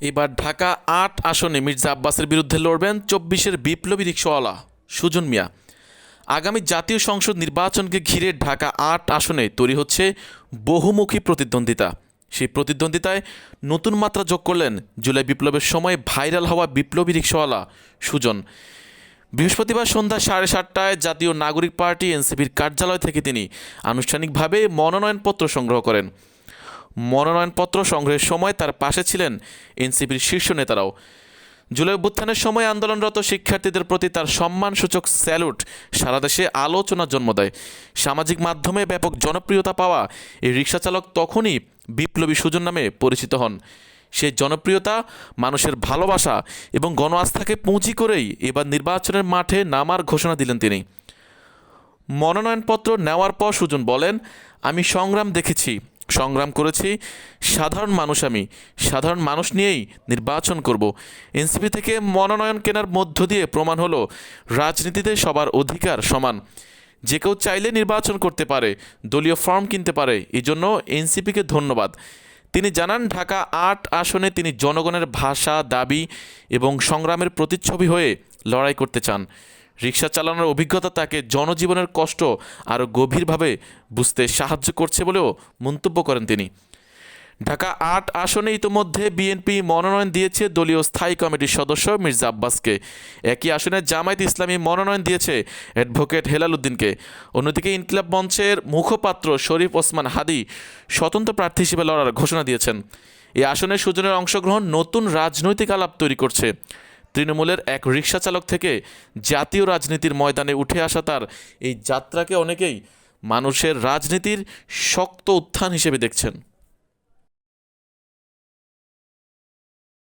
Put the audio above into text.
এবার ঢাকা আট আসনে মির্জা আব্বাসের বিরুদ্ধে লড়বেন চব্বিশের বিপ্লবী রিক্সাওয়ালা সুজন মিয়া। আগামী জাতীয় সংসদ নির্বাচনকে ঘিরে ঢাকা আট আসনে তৈরি হচ্ছে বহুমুখী প্রতিদ্বন্দ্বিতা। সেই প্রতিদ্বন্দ্বিতায় নতুন মাত্রা যোগ করলেন জুলাই বিপ্লবের সময় ভাইরাল হওয়া বিপ্লবী রিক্সাওয়ালা সুজন। বৃহস্পতিবার সন্ধ্যা সাড়ে সাতটায় জাতীয় নাগরিক পার্টি এনসিপির কার্যালয় থেকে তিনি আনুষ্ঠানিকভাবে মনোনয়নপত্র সংগ্রহ করেন। মনোনয়নপত্র সংগ্রহের সময় তার পাশে ছিলেন এনসিপির শীর্ষ নেতারাও। জুলাই অভ্যুত্থানের সময় আন্দোলনরত শিক্ষার্থীদের প্রতি তার সম্মানসূচক স্যালুট সারা দেশে আলোচনা জন্ম দেয়। সামাজিক মাধ্যমে ব্যাপক জনপ্রিয়তা পাওয়া এই রিক্সাচালক তখনই বিপ্লবী সুজন নামে পরিচিত হন। সেই জনপ্রিয়তা, মানুষের ভালোবাসা এবং গণ আস্থাকে পুঁজি করেই এবার নির্বাচনের মাঠে নামার ঘোষণা দিলেন তিনি। মনোনয়নপত্র নেওয়ার পর সুজন বলেন, আমি সংগ্রাম দেখেছি সংগ্রাম করেছি। সাধারণ মানুষ আমি। সাধারণ মানুষ নিয়েই নির্বাচন করব। এনসিপি থেকে মনোনয়ন কেনার মধ্য দিয়ে প্রমাণ হলো, রাজনীতিতে সবার অধিকার সমান। যে কেউ চাইলে নির্বাচন করতে পারে, দলীয় ফর্ম কিনতে পারে এই জন্য এনসিপিকে ধন্যবাদ। তিনি জানান, ঢাকা আট আসনে তিনি জনগণের ভাষা, দাবি এবং সংগ্রামের প্রতিচ্ছবি হয়ে লড়াই করতে চান। রিক্সা চালানোর অভিজ্ঞতা তাকে জনজীবনের কষ্ট আরও গভীরভাবে বুঝতে সাহায্য করছে বলেও মন্তব্য করেন তিনি। ঢাকা আট আসনে ইতোমধ্যে বিএনপি মনোনয়ন দিয়েছে দলীয় স্থায়ী কমিটির সদস্য মির্জা আব্বাসকে। একই আসনে জামায়াত ইসলামী মনোনয়ন দিয়েছে অ্যাডভোকেট হেলাল উদ্দিনকে। অন্যদিকে ইনকিলাব মঞ্চের মুখপাত্র শরীফ ওসমান হাদি স্বতন্ত্র প্রার্থী হিসেবে লড়ার ঘোষণা দিয়েছেন। এই আসনে সুজনের অংশগ্রহণ নতুন রাজনৈতিক আলাপ তৈরি করছে। তৃণমূলের এক রিক্সা চালক থেকে জাতীয় রাজনীতির ময়দানে উঠে আসা তার। এই যাত্রাকে অনেকেই মানুষের রাজনীতির শক্ত উত্থান হিসেবে দেখছেন।